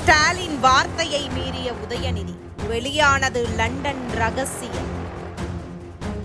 ஸ்டாலின் வார்த்தையை மீறிய உதயநிதி வெளியானது லண்டன் ரகசியம்.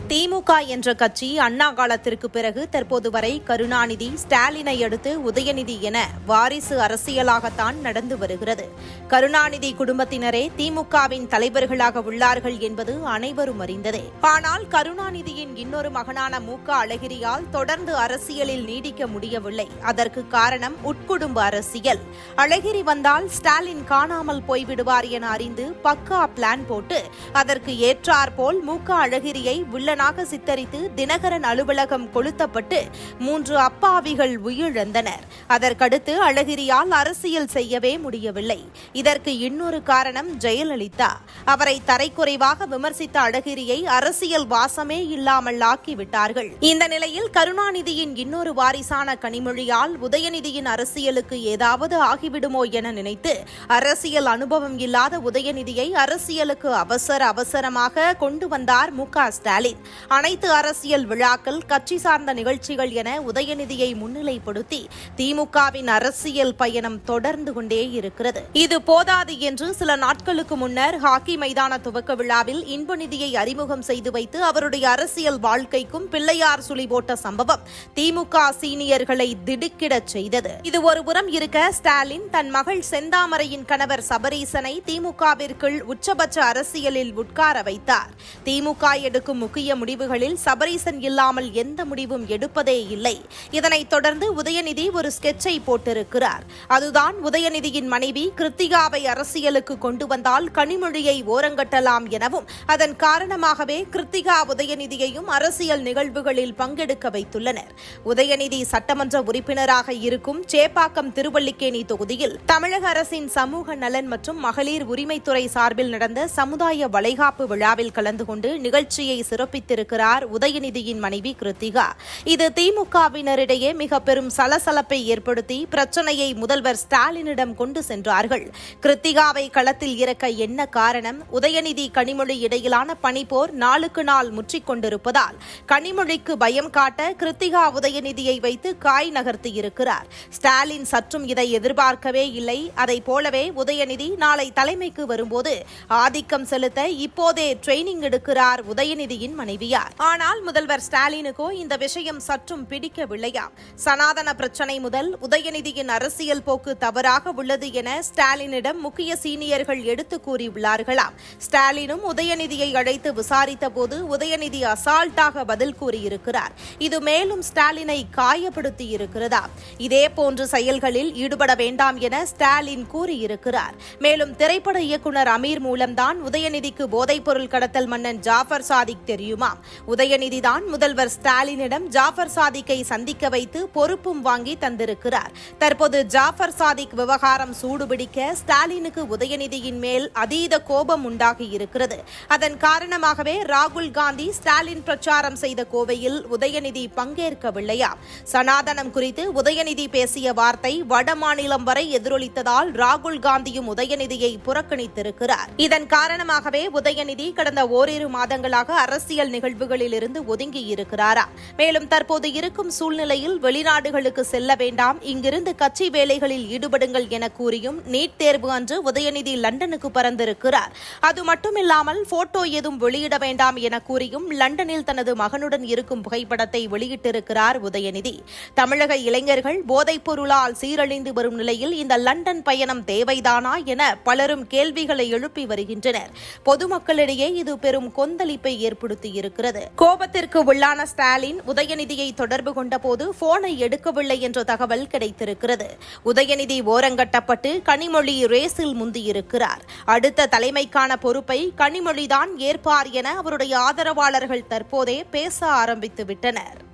திமுக என்ற கட்சி அண்ணா காலத்திற்கு பிறகு தற்போது வரை கருணாநிதி ஸ்டாலினை அடுத்து உதயநிதி என வாரிசு அரசியலாகத்தான் நடந்து வருகிறது. கருணாநிதி குடும்பத்தினரே திமுகவின் தலைவர்களாக உள்ளார்கள் என்பது அனைவரும் அறிந்ததே. ஆனால் கருணாநிதியின் இன்னொரு மகனான மு. க. அழகிரியால் தொடர்ந்து அரசியலில் நீடிக்க முடியவில்லை. அதற்கு காரணம் உட்குடும்ப அரசியல். அழகிரி வந்தால் ஸ்டாலின் காணாமல் போய்விடுவார் என அறிந்து பக்கா பிளான் போட்டு அதற்கு ஏற்றாற்போல் மு. க. அழகிரியை வில்லனாக சித்தரித்து தினகரன் அலுவலகம் கொளுத்தப்பட்டு மூன்று அப்பாவிகள் உயிரிழந்தனர். அதற்கடுத்து அழகிரியால் அரசியல் செய்யவே முடியவில்லை. இதற்கு இன்னொரு காரணம் ஜெயலலிதா. அவரை தரைக்குறைவாக விமர்சித்த அழகிரியை அரசியல் வாசமே இல்லாமல் ஆக்கிவிட்டார்கள். இந்த நிலையில் கருணாநிதியின் இன்னொரு வாரிசான கனிமொழியால் உதயநிதியின் அரசியலுக்கு ஏதாவது ஆகிவிடுமோ என நினைத்து அரசியல் அனுபவம் இல்லாத உதயநிதியை அரசியலுக்கு அவசர அவசரமாக கொண்டு வந்தார் மு ஸ்டாலின். அனைத்து அரசியல் விழாக்கள் கட்சி சார்ந்த நிகழ்ச்சிகள் என உதயநிதியை முன்னிலைப்படுத்தி திமுகவின் அரசியல் பயணம் தொடர்ந்து கொண்டே இருக்கிறது. இது போதாது என்று சில நாட்களுக்கு முன்னர் ஹாக்கி மைதான துவக்க விழாவில் இன்பநிதியை அறிமுகம் செய்து வைத்து அவருடைய அரசியல் வாழ்க்கைக்கும் பிள்ளையார் சுழி போட்ட சம்பவம் திமுக சீனியர்களை திடுக்கிடச் செய்தது. இது ஒருபுறம் இருக்க ஸ்டாலின் தன் மகள் செந்தாமரையின் கணவர் சபரீசனை திமுகவிற்குள் உச்சபட்ச அரசியலில் உட்கார வைத்தார். திமுக எடுக்கும் முக்கிய முடிவுகளில் சபரீசன் இல்லாமல் எந்த முடிவும் எடுப்பதே இல்லை. இதனைத் தொடர்ந்து உதயநிதி ஒரு ஸ்கெட்சை போட்டிருக்கிறார். அதுதான் உதயநிதியின் மனைவி கிருத்திகாவை அரசியலுக்கு கொண்டு வந்தால் கனிமொழியை ஓரங்கட்டலாம் எனவும் அதன் காரணமாகவே கிருத்திகா உதயநிதியையும் அரசியல் நிகழ்வுகளில் பங்கெடுக்க வைத்துள்ளனர். உதயநிதி சட்டமன்ற உறுப்பினராக இருக்கும் சேப்பாக்கம் திருவல்லிக்கேணி தொகுதியில் தமிழக அரசின் சமூக நலன் மற்றும் மகளிர் உரிமைத்துறை சார்பில் நடந்த சமுதாய வளைகாப்பு விழாவில் கலந்து கொண்டு நிகழ்ச்சியை சிறப்பித்து சிறப்பித்திருக்கிறார் உதயநிதியின் மனைவி கிருத்திகா. இது திமுகவினரிடையே மிக பெரும் சலசலப்பை ஏற்படுத்தி பிரச்சனையை முதல்வர் ஸ்டாலினிடம் கொண்டு சென்றார்கள். கிருத்திகாவை களத்தில் இறக்க என்ன காரணம்? உதயநிதி கனிமொழி இடையிலான பணிப்போர் நாளுக்கு நாள் முற்றிக்கொண்டிருப்பதால் கனிமொழிக்கு பயம் காட்ட கிருத்திகா உதயநிதியை வைத்து காய் நகர்த்தியிருக்கிறார் ஸ்டாலின் சற்றும் இதை எதிர்பார்க்கவே இல்லை. அதை போலவே உதயநிதி நாளை தலைமைக்கு வரும்போது ஆதிக்கம் செலுத்த இப்போதே ட்ரெய்னிங் எடுக்கிறார் உதயநிதியின் மனைவி. மனைவியார் ஆனால் முதல்வர் ஸ்டாலினுக்கோ இந்த விஷயம் சற்றும் பிடிக்கவில்லையா? சனாதன பிரச்சனை முதல் உதயநிதியின் அரசியல் போக்கு தவறாக உள்ளது என ஸ்டாலினிடம் முக்கிய சீனியர்கள் எடுத்து கூறியுள்ளார்களாம். ஸ்டாலினும் உதயநிதியை அழைத்து விசாரித்த போது உதயநிதி அசால்ட்டாக பதில் கூறியிருக்கிறார். இது மேலும் ஸ்டாலினை காயப்படுத்தி இருக்கிறதா இதே போன்ற செயல்களில் ஈடுபட வேண்டாம் என ஸ்டாலின் கூறியிருக்கிறார். மேலும் திரைப்பட இயக்குனர் அமீர் மூலம்தான் உதயநிதிக்கு போதைப்பொருள் கடத்தல் மன்னன் ஜாஃபர் சாதிக் தெரியுமா? உதயநிதி உதயநிதிதான் முதல்வர் ஸ்டாலினிடம் ஜாஃபர் சாதிக்கை சந்திக்க வைத்து பொறுப்பும் வாங்கி தந்திருக்கிறார். தற்போது ஜாஃபர் சாதிக் விவகாரம் சூடுபிடிக்க ஸ்டாலினுக்கு உதயநிதியின் மேல் அதீத கோபம் உண்டாகி இருக்கிறது. அதன் காரணமாகவே ராகுல் காந்தி ஸ்டாலின் பிரச்சாரம் செய்த கோவையில் உதயநிதி பங்கேற்கவில்லையாம் சனாதனம் குறித்து உதயநிதி பேசிய வார்த்தை வட மாநிலம் வரை எதிரொலித்ததால் ராகுல் காந்தியும் உதயநிதியை புறக்கணித்திருக்கிறார். இதன் காரணமாகவே உதயநிதி கடந்த ஓரிரு மாதங்களாக அரசியல் நிகழ்வுகளிலிருந்து ஒதுங்கி இருக்கிறாரா மேலும் தற்போது இருக்கும் சூழ்நிலையில் வெளிநாடுகளுக்கு செல்ல வேண்டாம் இங்கிருந்து கட்சி வேலைகளில் ஈடுபடுங்கள் என கூறியும் நீட் தேர்வு அன்று உதயநிதி லண்டனுக்கு பறந்திருக்கிறார். அது மட்டுமில்லாமல் போட்டோ எதுவும் வெளியிட வேண்டாம் என கூறியும் லண்டனில் தனது மகனுடன் இருக்கும் புகைப்படத்தை வெளியிட்டிருக்கிறார் உதயநிதி. தமிழக இளைஞர்கள் போதைப் பொருளால் சீரழிந்து வரும் நிலையில் இந்த லண்டன் பயணம் தேவைதானா என பலரும் கேள்விகளை எழுப்பி வருகின்றனர். பொதுமக்களிடையே இது பெரும் கொந்தளிப்பை ஏற்படுத்தி ஏற்படுத்தியிருக்கிறது கோபத்திற்கு உள்ளான ஸ்டாலின் உதயநிதியை தொடர்பு கொண்டபோது போனை எடுக்கவில்லை என்ற தகவல் கிடைத்திருக்கிறது. உதயநிதி ஓரங்கட்டப்பட்டு கனிமொழி ரேஸில் முந்தியிருக்கிறார். அடுத்த தலைமைக்கான பொறுப்பை கனிமொழிதான் ஏற்பார் என அவருடைய ஆதரவாளர்கள் தற்போதே பேச ஆரம்பித்து விட்டனர்